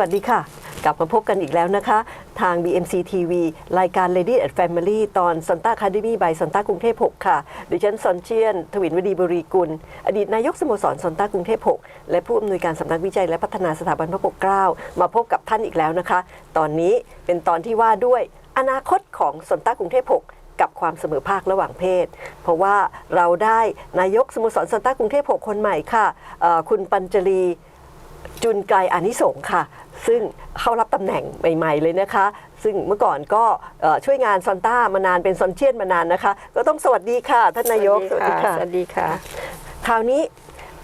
สวัสดีค่ะ กลับมาพบกันอีกแล้วนะคะ ทาง BMC TV รายการ Lady and Family ตอน Santa Academy by Santa กรุงเทพ 6 ค่ะ ดิฉันซอนเชียน ทวินวดีบรีกุล อดีตนายกสโมสรซอนต้ากรุงเทพ 6 และผู้อำนวยการสำนักวิจัยและพัฒนาสถาบันพระปกเกล้า มาพบกับท่านอีกแล้วนะคะ ตอนนี้เป็นตอนที่ว่าด้วยอนาคตของซอนต้ากรุงเทพ 6กับความเสมอภาคระหว่างเพศ เพราะว่าเราได้นายกสโมสรซอนต้ากรุงเทพ 6 คนใหม่ค่ะ คุณปัญจลีจุนไกลอานิสงส์ค่ะ ซึ่งเข้ารับตำแหน่งใหม่ๆเลยนะคะ ซึ่งเมื่อก่อนก็เอ่อช่วยงานซอนต้ามานานเป็นซอนเชียนมานานนะคะ ก็ต้องสวัสดีค่ะท่านนายกสวัสดีค่ะสวัสดีค่ะ คราวนี้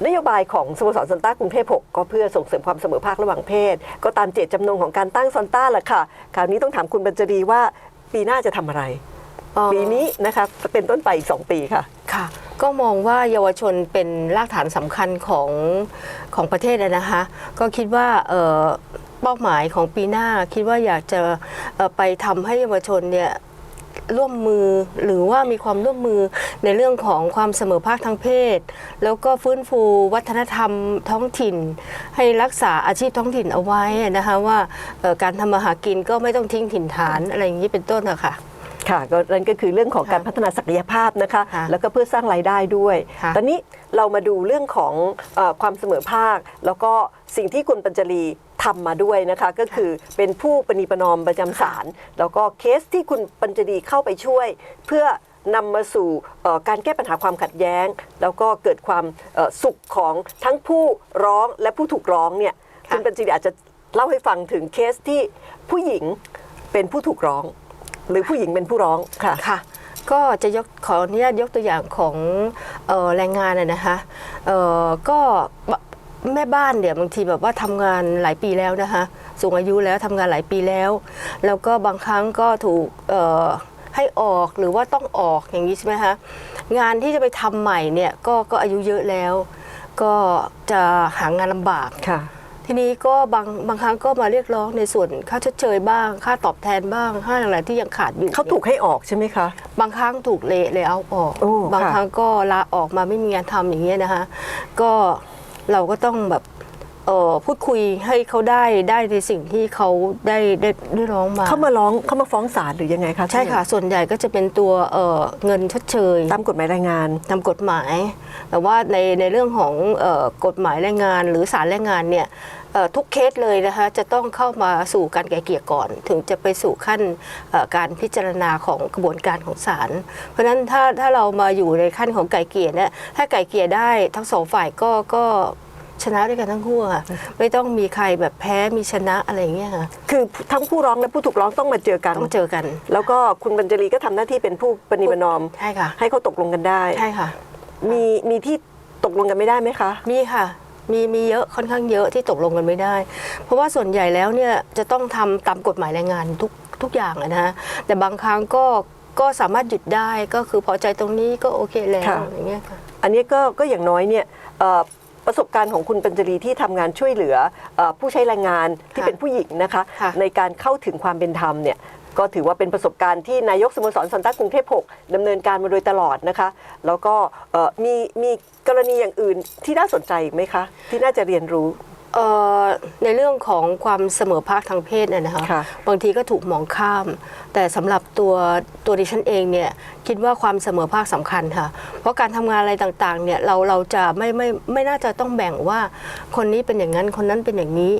นโยบายของสโมสรซอนต้ากรุงเทพ6ก็เพื่อส่งเสริมความเสมอภาคระหว่างเพศ ก็ตามเจตจำนงของการตั้งซอนต้าแหละค่ะ คราวนี้ต้องถามคุณบรรจรีว่าปีหน้าจะทำอะไร ปีนี้นะคะเป็นต้นไปอีก 2 ปีค่ะค่ะ ก็มองว่าเยาวชนเป็นรากฐานสำคัญของของประเทศอะนะคะ ก็คิดว่า เป้าหมายของปีหน้าคิดว่าอยากจะไปทำให้เยาวชนเนี่ยร่วมมือหรือว่ามีความร่วมมือในเรื่องของความเสมอภาคทางเพศ แล้วก็ฟื้นฟูวัฒนธรรมท้องถิ่น ให้รักษาอาชีพท้องถิ่นเอาไว้นะคะว่าการทำมาหากินก็ไม่ต้องทิ้งถิ่นฐานอะไรอย่างนี้เป็นต้นอะค่ะ ค่ะก็นั่นก็คือเรื่องของค่ะการพัฒนาศักยภาพนะคะค่ะแล้วก็เพื่อสร้างรายได้ด้วยค่ะตอนนี้เรามาดูเรื่องของเออความเสมอภาค แล้วก็สิ่งที่คุณปัญจรีทำมาด้วยนะคะ ก็คือเป็นผู้ปณีประนอมประจำศาลแล้วก็เคสที่คุณปัญจรีเข้าไปช่วย เพื่อนำมาสู่เอ่อการแก้ปัญหาความขัดแย้ง แล้วก็เกิดความเอ่อสุขของทั้งผู้ร้องและผู้ถูกร้องเนี่ยค่ะคุณปัญจรีอาจจะเล่าให้ฟังถึงเคสที่ผู้หญิงเป็นผู้ถูกร้อง หรือผู้หญิงเป็นผู้ร้องค่ะค่ะ ก็จะยกขออนุญาตยกตัวอย่างของเอ่อแรงงานอะนะคะเอ่อก็แม่บ้านเนี่ยบางทีแบบว่าทำงานหลายปีแล้วนะคะสูงอายุแล้วทำงานหลายปีแล้ว แล้วก็บางครั้งก็ถูกเอ่อให้ออกหรือว่าต้องออกอย่างนี้ใช่ไหมคะงานที่จะไปทำใหม่เนี่ยก็ก็อายุเยอะแล้ว ก็จะหางานลำบากค่ะ ทีนี้ก็บางบางครั้งก็มาเรียกร้องในส่วนค่าชดเชยบ้าง ค่าตอบแทนบ้างค่าอะไรที่ยังขาดอยู่เขาถูกให้ออกใช่ไหมคะ บางครั้งถูกเละเลยเอาออกโอ้บางค่ะครั้งก็ลาออกมาไม่มีงานทำอย่างเงี้ยนะคะ ก็เราก็ต้องแบบ เอ่อพูดคุยให้เขาได้ได้ในสิ่งที่เขาได้ได้ได้ร้องมาเขามาร้องเขามาฟ้องศาลหรือยังไงคะใช่ค่ะ ส่วนใหญ่ก็จะเป็นตัวเอ่อเงินชดเชย ตามกฎหมายแรงงาน ตามกฎหมาย แต่ว่าในในเรื่องของเออกฎหมายแรงงาน หรือศาลแรงงานเนี่ยเอ่อทุกเคสเลยนะคะจะต้องเข้ามาสู่การไกล่เกลี่ยก่อน ถึงจะไปสู่ขั้นเอ่อการพิจารณาของกระบวนการของศาลเพราะฉะนั้นถ้าถ้าเรามาอยู่ในขั้นของไกล่เกลี่ยเนี่ยถ้าไกล่เกลี่ยได้ทั้งสองฝ่ายก็ก็ ชนะด้วยกันทั้งคู่ค่ะ ไม่ต้องมีใครแบบแพ้มีชนะอะไรอย่างเงี้ยค่ะ คือทั้งผู้ร้องและผู้ถูกร้องต้องมาเจอกัน ต้องเจอกัน แล้วก็คุณบรรจรีก็ทำหน้าที่เป็นผู้ปณีประนอม ใช่ค่ะ ให้เขาตกลงกันได้ ใช่ค่ะ มีมีที่ตกลงกันไม่ได้ไหมคะ มีค่ะ มีมีเยอะค่อนข้างเยอะที่ตกลงกันไม่ได้ เพราะว่าส่วนใหญ่แล้วเนี่ยจะต้องทำตามกฎหมายแรงงานทุกทุกอย่างอะนะฮะแต่บางครั้งก็ก็สามารถหยุดได้ก็คือพอใจตรงนี้ก็โอเคแล้วค่ะ อย่างเงี้ยค่ะ อันนี้ก็ก็อย่างน้อยเนี่ยเอ่อ ประสบการณ์ของคุณปัญจรีที่ทำงานช่วยเหลือเอ่อผู้ใช้แรงงานที่ค่ะเป็นผู้หญิงนะคะค่ะในการเข้าถึงความเป็นธรรมเนี่ยก็ถือว่าเป็นประสบการณ์ที่นายกสโมสรสันตากรุงเทพ6ดำเนินการมาโดยตลอดนะคะ แล้วก็เอ่อมีมีกรณีอย่างอื่นที่น่าสนใจอีกไหมคะ ที่น่าจะเรียนรู้เอ่อ ในเรื่องของความเสมอภาคทางเพศเนี่ยนะคะค่ะบางทีก็ถูกมองข้าม แต่สำหรับตัวตัวดิฉันเองเนี่ยคิดว่าความเสมอภาคสำคัญค่ะ เพราะการทำงานอะไรต่างๆเนี่ยเราเราจะไม่ไม่ไม่น่าจะต้องแบ่งว่าคนนี้เป็นอย่างนั้นคนนั้นเป็นอย่างนี้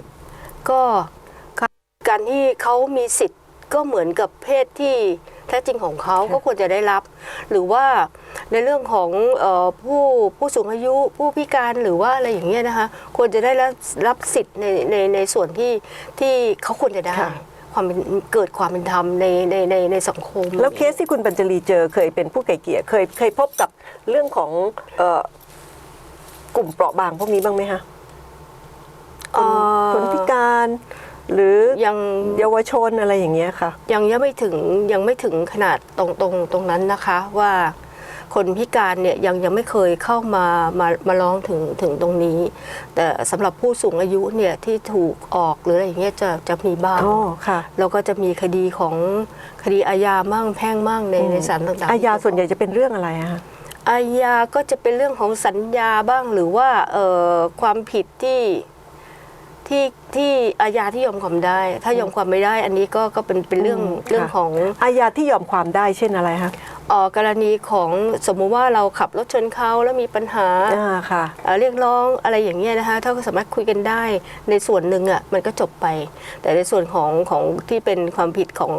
ก็การการที่เขามีสิทธิ์ก็เหมือนกับเพศที่แท้จริงของเขาก็ควรจะได้รับ หรือว่า ในเรื่องของเออผู้ผู้สูงอายุผู้พิการหรือว่าอะไรอย่างเงี้ยนะคะ ควรจะได้รับรับสิทธิ์ในในในส่วนที่ที่เขาควรจะได้ค่ะความเป็นเกิดความเป็นธรรมในในในในสังคม แล้วเคสที่คุณปัญจรีเจอเคยเป็นผู้ไก่เกลี่ยเคยเคยพบกับเรื่องของเอ่อกลุ่มเปราะบางพวกนี้บ้างไหมคะเอ่อคนพิการหรือยังเยาวชนอะไรอย่างเงี้ยค่ะ ยังยังไม่ถึงยังไม่ถึงขนาดตรงตรงตรงนั้นนะคะว่า คนพิการเนี่ยยังยังไม่เคยเข้ามามามาร้องถึงถึงตรงนี้ แต่สำหรับผู้สูงอายุเนี่ยที่ถูกออกหรืออะไรอย่างเงี้ยจะจะมีบ้างอ๋อค่ะแล้วก็จะมีคดีของคดีอาญามั่งแพ่งมั่งในในศาลต่างๆอาญาส่วนใหญ่จะเป็นเรื่องอะไรอะคะอาญาก็จะเป็นเรื่องของสัญญาบ้างหรือว่าเอ่อความผิดที่ ที่ที่อาญาที่ยอมความได้ ถ้ายอมความไม่ได้ อันนี้ก็ก็เป็นเป็นเรื่องอืมเรื่องค่ะของอาญาที่ยอมความได้เช่นอะไรคะเอ่อกรณีของสมมุติว่าเราขับรถชนเขาแล้วมีปัญหาอ่าค่ะเอ่อเรียกร้องอะไรอย่างเงี้ยนะคะถ้าก็สามารถคุยกันได้ในส่วนหนึ่งอะมันก็จบไป แต่ในส่วนของของที่เป็นความผิดของ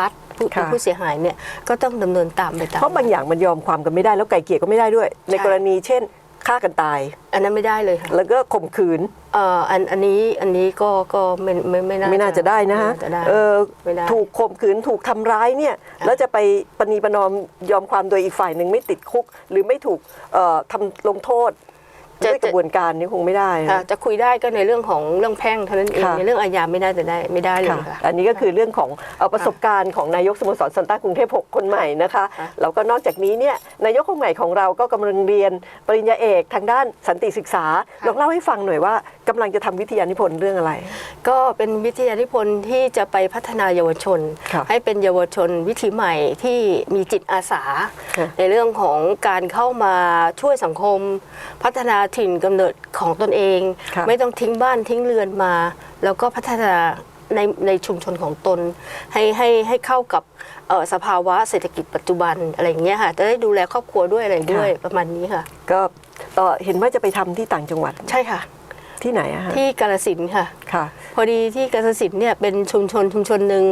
รัฐผู้ค่ะ ผู้เสียหายเนี่ยก็ต้องดำเนินตามไปตาม เพราะบางอย่างมันยอมความกันไม่ได้แล้วไกลเกลี่ยก็ไม่ได้ด้วย ในใช่กรณีเช่น ฆ่ากันตาย อันนั้นไม่ได้เลยค่ะแล้วก็ข่มขืนเอ่ออันอันนี้อันนี้ก็ก็ไม่ไม่ไม่น่าไม่น่าจะได้นะฮะไม่าจะได้ เออไม่ได้ ถูกข่มขืนถูกทำร้ายเนี่ยแล้วจะไปปณีประนอมยอมความโดยอีกฝ่ายหนึ่งไม่ติดคุก หรือไม่ถูกเอ่อทำลงโทษ ด้วยกระบวนการนี้คงไม่ได้นะค่ะจะคุยได้ก็ในเรื่องของเรื่องแพ่งเท่านั้นเองค่ะในเรื่องอาญาไม่น่าจะได้ไม่ได้เลยค่ะค่ะอันนี้ก็คือเรื่องของเอ่อประสบการณ์ของนายกสโมสรซันต้ากรุงเทพ6คนใหม่นะคะค่ะแล้วก็นอกจากนี้เนี่ยนายกคนใหม่ของเราก็กำลังเรียนปริญญาเอกทางด้านสันติศึกษาลองเล่าให้ฟังหน่อยว่ากำลังจะทำวิทยานิพนธ์เรื่องอะไร ก็เป็นวิทยานิพนธ์ที่จะไปพัฒนาเยาวชน ครับให้เป็นเยาวชนวิถีใหม่ที่มีจิตอาสาค่ะในเรื่องของการเข้ามาช่วยสังคม พัฒนาถิ่นกำเนิดของตนเองค่ะไม่ต้องทิ้งบ้านทิ้งเรือนมา แล้วก็พัฒนาในในชุมชนของตน ให้ให้ให้เข้ากับเอ่อสภาวะเศรษฐกิจปัจจุบันอะไรอย่างเงี้ยค่ะจะได้ดูแลครอบครัวด้วยอะไรด้วยประมาณนี้ค่ะ ก็เอ่อเห็นว่าจะไปทำที่ต่างจังหวัด ใช่ค่ะ ที่ไหนอะฮะที่กาลสินธุ์ค่ะ ค่ะ พอดีที่กาฬสินธุ์เนี่ยเป็นชุมชนชุมชนหนึ่ง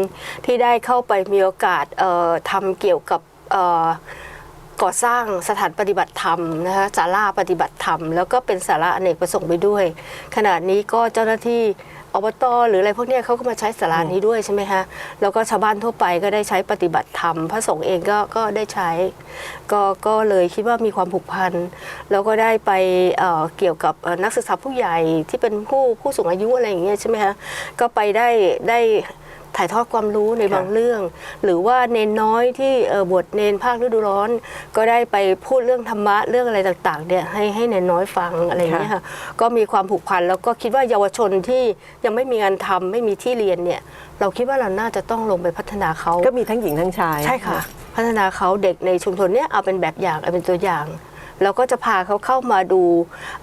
ที่ได้เข้าไปมีโอกาสเอ่อทำเกี่ยวกับเอ่อ ก่อสร้างสถานปฏิบัติธรรมนะคะศาลาปฏิบัติธรรม แล้วก็เป็นศาลาอเนกประสงค์ไปด้วย ขณะนี้ก็เจ้าหน้าที่อบตหรืออะไรพวกนี้เขาก็มาใช้ศาลานี้ด้วยใช่ไหมคะแล้วก็ชาวบ้านทั่วไปก็ได้ใช้ปฏิบัติธรรม พระสงฆ์เองก็ก็ได้ใช้ก็ก็เลยคิดว่ามีความผูกพันแล้วก็ได้ไปเเกี่ยวกับนักศึกษาผู้ใหญ่ที่เป็นผู้ผู้สูงอายุอะไรอย่างเงี้ยใช่ไหมคะก็ไปได้ได้ ถ่ายทอดความรู้ในค่ะบางเรื่อง หรือว่าเนนน้อยที่เอ่อบวชเนนภาคฤดูร้อน ก็ได้ไปพูดเรื่องธรรมะเรื่องอะไรต่างๆเนี่ยให้ให้เนนน้อยฟังอะไรอย่างเงี้ยค่ะก็มีความผูกพันแล้วก็คิดว่าเยาวชนที่ยังไม่มีงานทำไม่มีที่เรียนเนี่ยเราคิดว่าเราน่าจะต้องลงไปพัฒนาเขาก็มีทั้งหญิงทั้งชายใช่ค่ะ พัฒนาเขาเด็กในชุมชนเนี้ยเอาเป็นแบบอย่างเอาเป็นตัวอย่าง แล้วก็จะพาเขาเข้ามาดู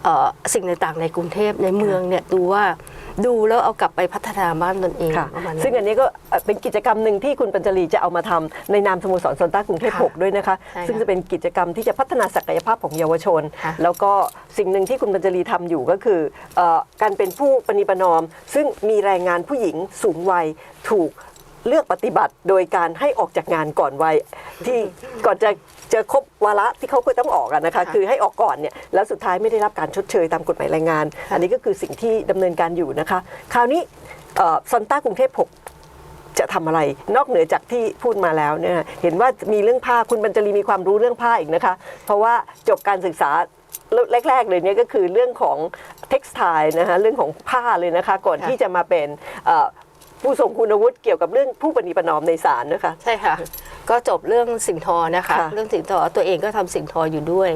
เอ่อสิ่งต่างๆในกรุงเทพในเมืองเนี่ยดูว่าดูแล้วเอากลับไปพัฒนาบ้านตนเองค่ะประมาณนั้นซึ่งอันนี้ก็เอ่อเป็นกิจกรรมหนึ่งที่คุณปัญจลีจะเอามาทำในนามสโมสรซอนต้ากรุงเทพค่ะ6ด้วยนะคะใช่ค่ะซึ่งจะเป็นกิจกรรมที่จะพัฒนาศักยภาพของเยาวชนค่ะแล้วก็สิ่งหนึ่งที่คุณปัญจลีทำอยู่ก็คือเอ่อการเป็นผู้ปณิประนอม ซึ่งมีแรงงานผู้หญิงสูงวัยถูกเลือกปฏิบัติโดยการให้ออกจากงานก่อนวัยที่ก่อนจะ จะครบวาระที่เขาควรต้องออกอะนะคะค่ะคือให้ออกก่อนเนี่ยแล้วสุดท้ายไม่ได้รับการชดเชยตามกฎหมายแรงงานค่ะอันนี้ก็คือสิ่งที่ดำเนินการอยู่นะคะ คราวนี้ซอนต้ากรุงเทพ6จะทำอะไรนอกเหนือจากที่พูดมาแล้วเนี่ยเห็นว่ามีเรื่องผ้าคุณบรรจรีมีความรู้เรื่องผ้าอีกนะคะ เพราะว่าจบการศึกษาแรกๆเลยเนี่ยก็คือเรื่องของเท็กซ์ไทนะคะเรื่องของผ้าเลยนะคะก่อนค่ะที่จะมาเป็นเอ่อ ผู้ทรงคุณวุฒิเกี่ยวกับเรื่องผู้ปฏิประนอมในศาลนะคะ ใช่ค่ะ ก็จบเรื่องสิ่งทอนะคะ ค่ะ เรื่องสิ่งทอตัวเองก็ทำสิ่งทออยู่ด้วย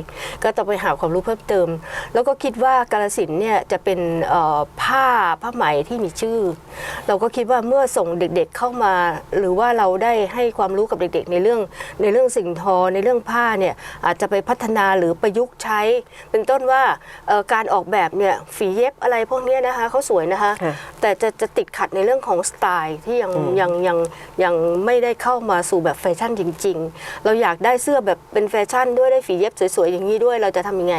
ก็ต้องไปหาความรู้เพิ่มเติม แล้วก็คิดว่ากาลสินธุ์เนี่ยจะเป็นเอ่อผ้าผ้าไหมที่มีชื่อ เราก็คิดว่าเมื่อส่งเด็กๆเข้ามา หรือว่าเราได้ให้ความรู้กับเด็กๆ ในเรื่องในเรื่องสิ่งทอในเรื่องผ้าเนี่ยอาจจะไปพัฒนาหรือประยุกต์ใช้ เป็นต้นว่าเอ่อการออกแบบเนี่ยฝีเย็บอะไรพวกเนี้ยนะคะเขาสวยนะคะ ค่ะ แต่จะจะติดขัดในเรื่องของสไตล์ที่ยังยังยังยังไม่ได้เข้ามาสู่แบบแฟชั่นจริง ๆ เราอยากได้เสื้อแบบเป็นแฟชั่นด้วยได้ฝีเย็บสวยๆอย่างนี้ด้วยเราจะทำยังไง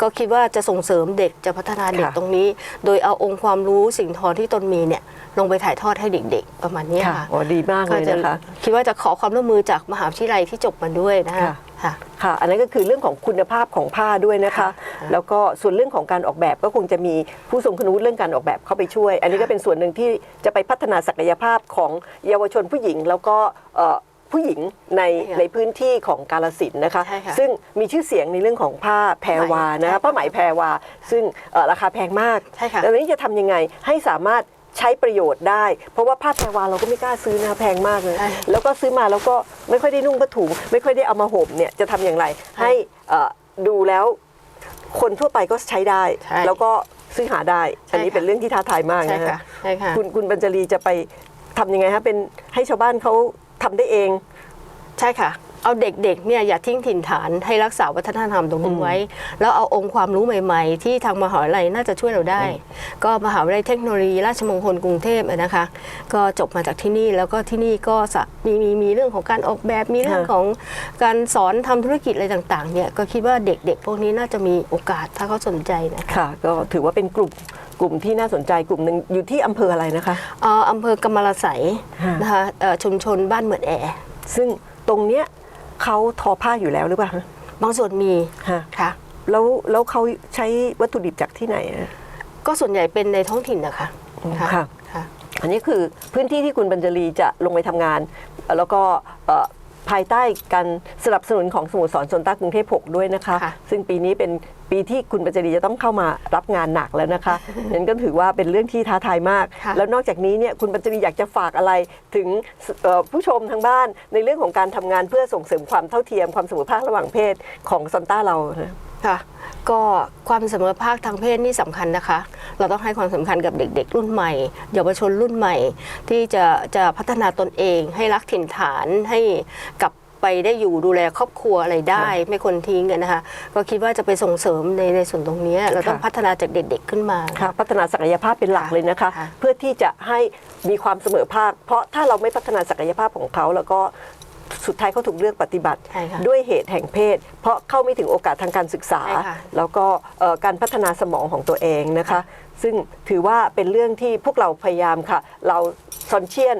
ก็คิดว่าจะส่งเสริมเด็กจะพัฒนาเด็กค่ะตรงนี้ โดยเอาองค์ความรู้สิ่งทอที่ตนมีเนี่ยลงไปถ่ายทอดให้เด็ก ๆ ประมาณนี้ค่ะค่ะอ๋อดีมากเลก็ยจะนะคะคิดว่าจะขอความร่วมมือจากมหาวิทยาลัยที่จบมาด้วยนะคะค่ะค่ะค่ะอันนั้นก็คือเรื่องของคุณภาพของผ้าด้วยนะคะค่ะ แล้วก็ส่วนเรื่องของการออกแบบก็คงจะมีผู้ทรงคุณวุฒิเรื่องการออกแบบเข้าไปช่วย อันนี้ก็เป็นส่วนหนึ่งที่จะไปพัฒนาศักยภาพของเยาวชนผู้หญิง แล้วก็เอ่อผู้หญิงในใช่ค่ะในพื้นที่ของกาลสินธุ์นะคะใช่ค่ะซึ่งมีชื่อเสียงในเรื่องของผ้าแพรวานะใช่คะค่ะผ้าไหมแพรวา ซึ่งเอ่อราคาแพงมากใช่ค่ะดังนั้นจะทำยังไงให้สามารถใช้ประโยชน์ได้ เพราะว่าผ้าแพรวาเราก็ไม่กล้าซื้อนะแพงมากเลยใช่แล้วก็ซื้อมาแล้วก็ไม่ค่อยได้นุ่งผ้าถุงไม่ค่อยได้เอามาห่มเนี่ยจะทำอย่างไรให้เอ่อดูแล้ว คนทั่วไปก็ใช้ได้ ใช่แล้วก็ซื้อหาได้ อันนี้ใช่ค่ะเป็นเรื่องที่ท้าทายมากใช่นะค่ะฮะใช่ค่ะ คุณคุณบรรจรีจะไปทำยังไงฮะเป็นให้ชาวบ้านเขาทำได้เอง ใช่ค่ะ เอาเด็กๆเนี่ยอย่าทิ้งถิ่นฐานให้รักษาวัฒนธรรมตรงนี้ไว้ แล้วเอาองค์ความรู้ใหม่ๆ ที่ทางมหาวิทยาลัยน่าจะช่วยเราได้ ก็มหาวิทยาลัยเทคโนโลยีราชมงคลกรุงเทพอะนะคะ ก็จบมาจากที่นี่แล้วก็ที่นี่ก็สะมีมีมีเรื่องของการออกแบบมีเรื่องค่ะของการสอนทำธุรกิจอะไรต่างๆเนี่ยก็คิดว่าเด็กๆ พวกนี้น่าจะมีโอกาสถ้าเขาสนใจนะคะค่ะ ก็ถือว่าเป็นกลุ่มกลุ่มที่น่าสนใจกลุ่มหนึ่งอยู่ที่อำเภออะไรนะคะเอ่ออำเภอกำมะละไสยค่ะนะคะเอ่อชุมชนบ้านเหมือนแอร์ซึ่งตรงเนี้ย เขาทอผ้าอยู่แล้วหรือเปล่าฮะบางส่วนมีฮะค่ะ แล้วแล้วเขาใช้วัตถุดิบจากที่ไหนอะก็ส่วนใหญ่เป็นในท้องถิ่นนะคะอืมค่ะ ค่ะอันนี้คือพื้นที่ที่คุณบรรจรีจะลงไปทำงาน แล้วก็เอ่อภายใต้การสนับสนุนของสโมสรชนต้ากรุงเทพ6ด้วยนะคะ ค่ะ ซึ่งปีนี้เป็น ปีที่คุณบรรจรีจะต้องเข้ามารับงานหนักแล้วนะคะนั้นก็ถือว่าเป็นเรื่องที่ท้าทายมากค่ะแล้วนอกจากนี้เนี่ยคุณบรรจรีอยากจะฝากอะไรถึงเอ่อผู้ชมทางบ้านในเรื่องของการทำงานเพื่อส่งเสริมความเท่าเทียมความเสมอภาคระหว่างเพศของซอนต้าเรานะค่ะก็ความเสมอภาคทางเพศนี่สำคัญนะคะ เราต้องให้ความสำคัญกับเด็ก ๆ รุ่นใหม่ เยาวชนรุ่นใหม่ ที่จะจะพัฒนาตนเอง ให้รักถิ่นฐานให้กลับ ไปได้อยู่ดูแลครอบครัวอะไรได้ ไม่คนทิ้งกันนะคะ ก็คิดว่าจะไปส่งเสริมในในส่วนตรงนี้ เราต้องค่ะพัฒนาจากเด็กๆขึ้นมาค่ะพัฒนาศักยภาพเป็นหลักเลยนะคะค่ะเพื่อที่จะให้มีความเสมอภาค เพราะถ้าเราไม่พัฒนาศักยภาพของเขาแล้วก็สุดท้ายเขาถูกเลือกปฏิบัติใช่ค่ะด้วยเหตุแห่งเพศ เพราะเข้าไม่ถึงโอกาสทางการศึกษาใช่ค่ะแล้วก็เอ่อการพัฒนาสมองของตัวเองนะคะ ซึ่งถือว่าเป็นเรื่องที่พวกเราพยายามค่ะ เราซอนเชียน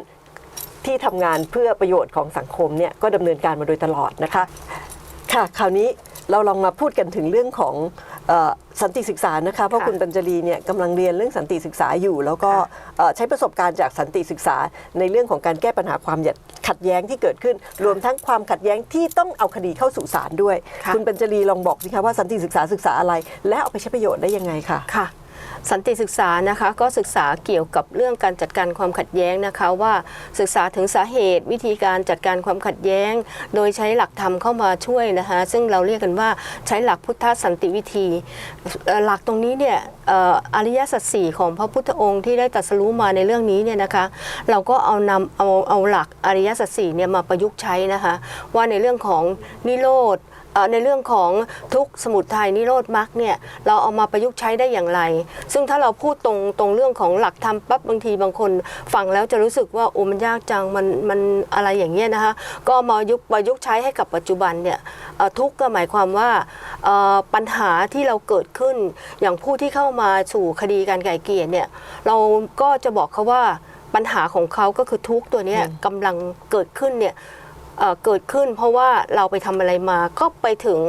ที่ทำงานเพื่อประโยชน์ของสังคมเนี่ยก็ดำเนินการมาโดยตลอดนะคะค่ะคราวนี้เราลองมาพูดกันถึงเรื่องของเออสันติศึกษานะคะเพราะค่ะคุณปัญจรีเนี่ยกำลังเรียนเรื่องสันติศึกษาอยู่ แล้วก็ค่ะเอ่อใช้ประสบการณ์จากสันติศึกษา ในเรื่องของการแก้ปัญหาความขัดแย้งที่เกิดขึ้น รวมทั้งความขัดแย้งที่ต้องเอาคดีเข้าสู่ศาลด้วยค่ะคุณปัญจรีลองบอกสิคะว่าสันติศึกษาศึกษาอะไร และเอาไปใช้ประโยชน์ได้ยังไงค่ะค่ะ สันติศึกษานะคะก็ศึกษาเกี่ยวกับเรื่องการจัดการความขัดแย้งนะคะว่าศึกษาถึงสาเหตุวิธีการจัดการความขัดแย้ง โดยใช้หลักธรรมเข้ามาช่วยนะคะซึ่งเราเรียกกันว่าใช้หลักพุทธสันติวิธี หลักตรงนี้เนี่ยอริยสัจสี่ของพระพุทธองค์ที่ได้ตรัสรู้มาในเรื่องนี้เนี่ยนะคะเราก็เอานำเอาเอาหลักอริยสัจสี่เนี่ยมาประยุกต์ใช้นะคะว่าในเรื่องของนิโรธ ในเรื่องของทุกข์สมุทัยนิโรธมรรคเนี่ยเราเอามาประยุกต์ใช้ได้อย่างไร ซึ่งถ้าเราพูดตรงตรงเรื่องของหลักธรรมปั๊บบางทีบางคนฟังแล้วจะรู้สึกว่าโอ้มันยากจังมันมันอะไรอย่างเงี้ยนะคะก็เอามายุกต์ประยุกต์ใช้ให้กับปัจจุบันเนี่ยเอ่อทุกข์ก็หมายความว่าเอ่อปัญหาที่เราเกิดขึ้นอย่างผู้ที่เข้ามาสู่คดีการไก่เกลี่ยเนี่ยเราก็จะบอกเขาว่าปัญหาของเขาก็คือทุกข์ตัวเนี้ยกำลังเกิดขึ้นเนี่ย เกิดขึ้นเพราะว่าเราไปทำอะไรมาก็ไปถึง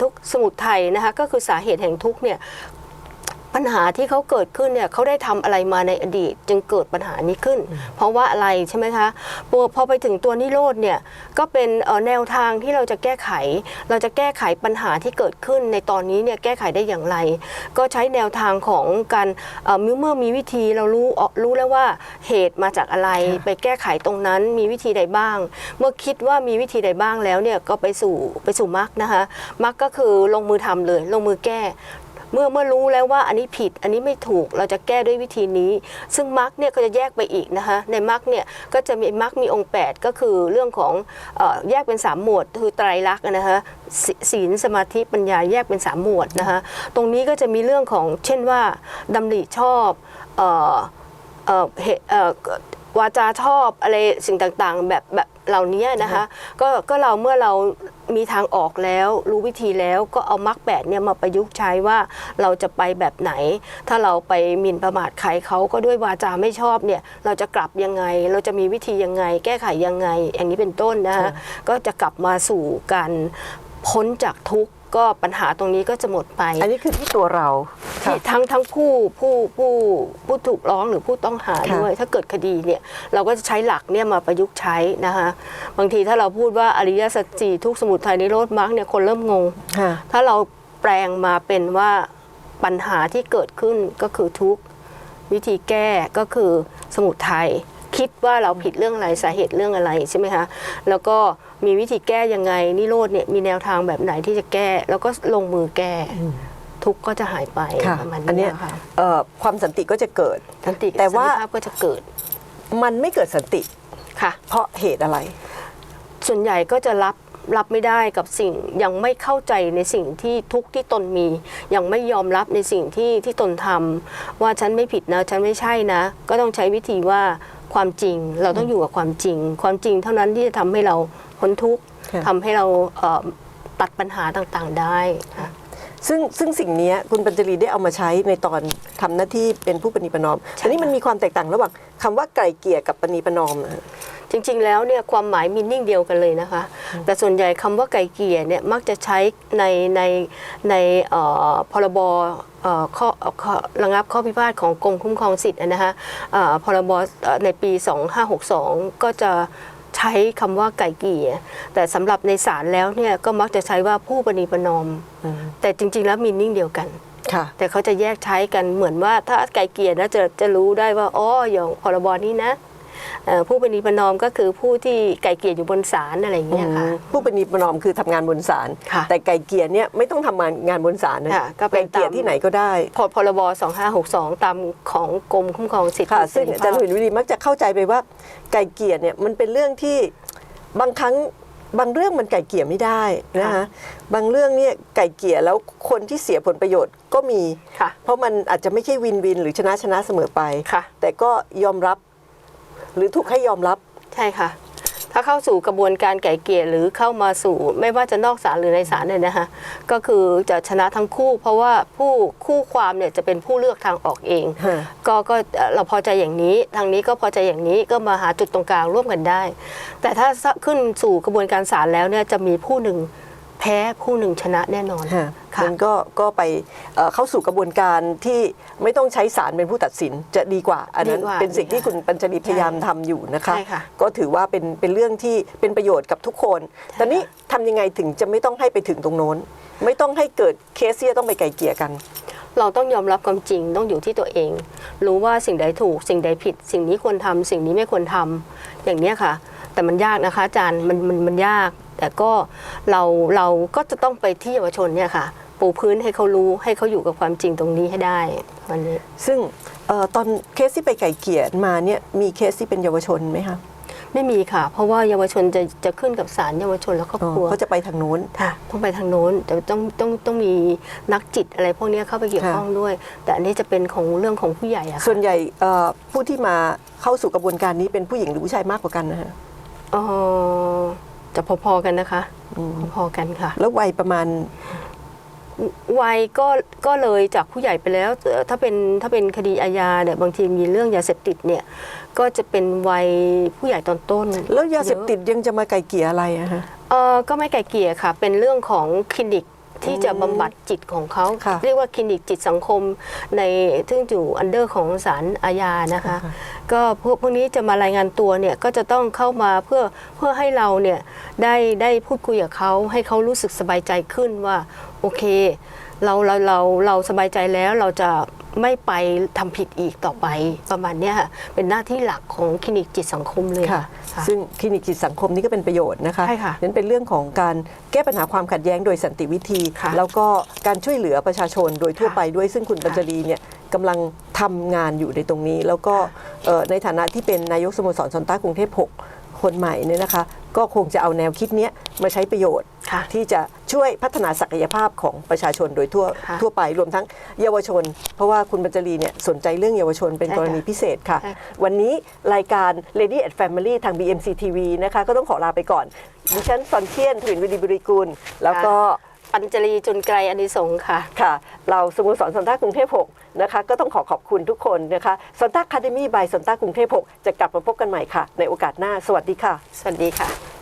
ทุกสมุทัยนะคะก็คือสาเหตุแห่งทุกข์เนี่ย ปัญหาที่เขาเกิดขึ้นเนี่ยเขาได้ทำอะไรมาในอดีต จึงเกิดปัญหานี้ขึ้น เพราะว่าอะไรใช่ไหมคะพอพอไปถึงตัวนิโรธเนี่ยก็เป็นเอ่อแนวทางที่เราจะแก้ไข เราจะแก้ไขปัญหาที่เกิดขึ้นในตอนนี้เนี่ยแก้ไขได้อย่างไร ก็ใช้แนวทางของการเอ่อเมื่อมีวิธีเรารู้เอ่อรู้แล้วว่าเหตุมาจากอะไร ไปแก้ไขตรงนั้นมีวิธีใดบ้าง เมื่อคิดว่ามีวิธีใดบ้างแล้วเนี่ยก็ไปสู่ไปสู่มรรคนะคะมรรคก็คือลงมือทำเลย ลงมือแก้ เมื่อเมื่อรู้แล้วว่าอันนี้ผิดอันนี้ไม่ถูกเราจะแก้ด้วยวิธีนี้ ซึ่งมรรคเนี่ยก็จะแยกไปอีกนะคะในมรรคเนี่ยก็จะมีมรรคมีองค์ 8 ก็คือเรื่องของเอ่อแยกเป็น 3 หมวดคือไตรลักษณ์นะคะศศีลสมาธิปัญญาแยกเป็น 3 หมวดนะคะตรงนี้ก็จะมีเรื่องของเช่นว่าดำริชอบเอ่อเอ่อเหตุเอ่อวาจาชอบอะไรสิ่งต่างๆ แบบแบบเหล่านี้นะคะก็ก็เราเมื่อเรา มีทางออกแล้ว รู้วิธีแล้วก็เอามรรคแปดเนี่ยมาประยุกต์ใช้ว่าเราจะไปแบบไหน ถ้าเราไปหมิ่นประมาทใครเขาก็ด้วยวาจาไม่ชอบเนี่ยเราจะกลับยังไง เราจะมีวิธียังไง แก้ไขยังไง อย่างนี้เป็นต้นนะคะก็จะกลับมาสู่การพ้นจากทุกข์ ก็ปัญหาตรงนี้ก็จะหมดไปอันนี้คือที่ตัวเราที่ทั้งทั้งผู้ผู้ผู้ผู้ถูกร้องหรือผู้ต้องหาค่ะด้วย ถ้าเกิดคดีเนี่ยเราก็จะใช้หลักเนี่ยมาประยุกต์ใช้นะคะบางทีถ้าเราพูดว่าอริยสัจสี่ทุกสมุทัยนิโรธมรรคเนี่ยคนเริ่มงงค่ะถ้าเราแปลงมาเป็นว่าปัญหาที่เกิดขึ้นก็คือทุกข์วิธีแก้ก็คือสมุทัย คิดว่าเราผิดเรื่องอะไรสาเหตุเรื่องอะไรใช่ไหมคะแล้วก็มีวิธีแก้ยังไงนิโรธเนี่ยมีแนวทางแบบไหนที่จะแก้ แล้วก็ลงมือแก้ทุกข์ก็จะหายไปค่ะประมาณอันเนี้นี้ยค่ะเอ่อความสันติก็จะเกิดสันติแต่ว่าสันติภาพก็จะเกิด มันไม่เกิดสันติค่ะ เพราะเหตุอะไร ส่วนใหญ่ก็จะรับรับไม่ได้กับสิ่งยังไม่เข้าใจในสิ่งที่ทุกข์ที่ตนมี ยังไม่ยอมรับในสิ่งที่ที่ตนทำว่าฉันไม่ผิดนะ ฉันไม่ใช่นะ ก็ต้องใช้วิธีว่า ความจริงเราต้องอยู่กับความจริง ความจริงเท่านั้นที่จะทำให้เราพ้นทุกข์ค่ะทำให้เราเอ่อตัดปัญหาต่างๆได้ค่ะซึ่งซึ่งสิ่งเนี้ยคุณปัญจรีได้เอามาใช้ในตอนทำหน้าที่เป็นผู้ปฏิประนอมใช่แต่นี่มันมีความแตกต่างระหว่างคำว่าไกลเกลี่ยกับปณีประนอมอะ จริงๆแล้วเนี่ยความหมายมินนิ่งเดียวกันเลยนะคะ แต่ส่วนใหญ่คำว่าไก่เกลี่ยเนี่ยมักจะใช้ในในในเอ่อพรบเอ่อข้อข้อระงับข้อพิพาทของกรมคุ้มครองสิทธิ์นะคะเอ่อพรบเอ่อในปี 2562 ก็จะใช้คำว่าไก่เกลี่ยแต่สำหรับในศาลแล้วเนี่ยก็มักจะใช้ว่าผู้ปณีประนอม แต่จริง ๆ แล้วมินนิ่งเดียวกันค่ะแต่เขาจะแยกใช้กันเหมือนว่าถ้าไกลเกลี่ยนะจะจะรู้ได้ว่าอ๋ออย่างพรบนี้นะเอ่อ ผู้เป็นนิประนอมก็คือผู้ที่ไกลเกลี่ยอยู่บนศาลอะไรอย่างเงี้ยค่ะ ผู้ปณีประนอมคือทำงานบนศาลค่ะแต่ไกลเกลี่ยเนี่ยไม่ต้องทำงานงานบนศาลนะค่ะก็เป็ไกลนเกลี่ยตามที่ไหนก็ได้พพรบ2562 ตามของกรมคุ้มครองสิทธิค่ะซึ่งเสรีอาจารย์ภาพหวินวิรีมักจะเข้าใจไปว่าไกลเกลี่ยเนี่ยมันเป็นเรื่องที่บางครั้งบางเรื่องมันไกลเกลี่ยไม่ได้นะคะบางเรื่องเนี่ยไกลเกลี่ยแล้วคนที่เสียผลประโยชน์ก็มีค่ะเพราะมันอาจจะไม่ใช่วินวินหรือชนะชนะเสมอไปค่ะแต่ก็ยอมรับ หรือถูกให้ยอมรับ ใช่ค่ะ ถ้าเข้าสู่กระบวนการไก่เกลี่ยหรือเข้ามาสู่ไม่ว่าจะนอกศาลหรือในศาลเนี่ยนะคะก็คือจะชนะทั้งคู่ เพราะว่าผู้คู่ความเนี่ยจะเป็นผู้เลือกทางออกเอง ฮะ ก็ก็เอ่อเราพอใจอย่างนี้ ทางนี้ก็พอใจอย่างนี้ก็มาหาจุดตรงกลางร่วมกันได้ แต่ถ้าขึ้นสู่กระบวนการศาลแล้วเนี่ยจะมีผู้หนึ่ง แพ้ผู้หนึ่งชนะแน่นอนฮะค่ะ มันก็ก็ไปเอ่อเข้าสู่กระบวนการที่ไม่ต้องใช้ศาลเป็นผู้ตัดสินจะดีกว่า อันนั้นดีกว่าเป็นสิ่งที่คุณปัญจลีพยายามทำอยู่นะคะ ใช่ค่ะ ก็ถือว่าเป็นเป็นเรื่องที่เป็นประโยชน์กับทุกคนแต่นี้ทำยังไงถึงจะไม่ต้องให้ไปถึงตรงโน้น ไม่ต้องให้เกิดเคสที่จะต้องไปไกลเกลี่ยกัน เราต้องยอมรับความจริงต้องอยู่ที่ตัวเอง รู้ว่าสิ่งใดถูก สิ่งใดผิด สิ่งนี้ควรทำสิ่งนี้ไม่ควรทำอย่างเนี้ยค่ะ แต่มันยากนะคะอาจารย์มันมันมันยาก แต่ก็เราเราก็จะต้องไปที่เยาวชนเนี่ยค่ะ ปูพื้นให้เขารู้ให้เขาอยู่กับความจริงตรงนี้ให้ได้วันนี้ ซึ่งเอ่อตอนเคสที่ไปไกลเกลี่ยมาเนี่ยมีเคสที่เป็นเยาวชนไหมคะไม่มีค่ะ เพราะว่าเยาวชนจะจะขึ้นกับศาลเยาวชนและครอบอ๋อครัวเขาจะไปทางโน้นค่ะต้องไปทางโน้นแต่ต้องต้องต้องมีนักจิตอะไรพวกเนี้ยเข้าไปเกี่ยวค่ะข้องด้วย แต่อันนี้จะเป็นของเรื่องของผู้ใหญ่อะค่ะส่วนใหญ่เอ่อผู้ที่มาเข้าสู่กระบวนการนี้เป็นผู้หญิงหรือผู้ชายมากกว่ากันนะฮะเอ่อ จะพอๆกันนะคะ พอๆกันค่ะ แล้ววัยประมาณวัยก็ก็เลยจากผู้ใหญ่ไปแล้วเอ่อถ้าเป็นถ้าเป็นคดีอาญาเนี่ยบางทีมีเรื่องยาเสพติดเนี่ยก็จะเป็นวัยผู้ใหญ่ตอนต้น แล้วยาเสพติดยังจะมาไกลเกลี่ยอะไรอะฮะเออก็ไม่ไกลเกลี่ยค่ะ เป็นเรื่องของคลินิก ที่จะบำบัดจิตของเขาค่ะเรียกว่าคลินิกจิตสังคมในซึ่งอยู่อันเดอร์ของศาลอาญานะคะ ก็พวกพวกนี้จะมารายงานตัวเนี่ยก็จะต้องเข้ามาเพื่อเพื่อให้เราเนี่ยได้ได้พูดคุยกับเขาให้เขารู้สึกสบายใจขึ้นว่าโอเค เราเราเราเราสบายใจแล้วเราจะ ไม่ไปทำผิดอีกต่อไปประมาณเนี้ยค่ะเป็นหน้าที่หลักของคลินิกจิตสังคมเลยค่ะค่ะ ซึ่งคลินิกจิตสังคมนี่ก็เป็นประโยชน์นะคะใช่ค่ะนั้นเป็นเรื่องของการแก้ปัญหาความขัดแย้งโดยสันติวิธีค่ะแล้วก็การช่วยเหลือประชาชนโดยทั่วค่ะไปด้วยซึ่งคุณค่ะปัญจรีเนี่ยกำลังทำงานอยู่ในตรงนี้ แล้วก็เอ่อในฐานะที่เป็นนายกสโมสรซอนต้ากรุงเทพ6 คนใหม่เนี่ยนะคะ ก็คงจะเอาแนวคิดเนี้ยมาใช้ประโยชน์ค่ะที่จะช่วยพัฒนาศักยภาพของประชาชนโดยทั่วค่ะทั่วไปรวมทั้งเยาวชน เพราะว่าคุณบรรจรีเนี่ยสนใจเรื่องเยาวชนเป็นใช่กค่ะรณีพิเศษค่ะใช่วันนี้รายการ Lady and Family ทาง BMC TV นะคะ ก็ต้องขอลาไปก่อนดิฉันซอนเชียนถวินวิดีบุริกุลแล้วก็ ปัญจรีจุนไกรอนิสงค์ค่ะ ค่ะ เราสโมสรสันตากรุงเทพ6นะคะ ก็ต้องขอขอบคุณทุกคนนะคะสันตาคาเดมี่บายสันตากรุงเทพ6จะกลับมาพบกันใหม่ค่ะ ในโอกาสหน้า สวัสดีค่ะ สวัสดีค่ะ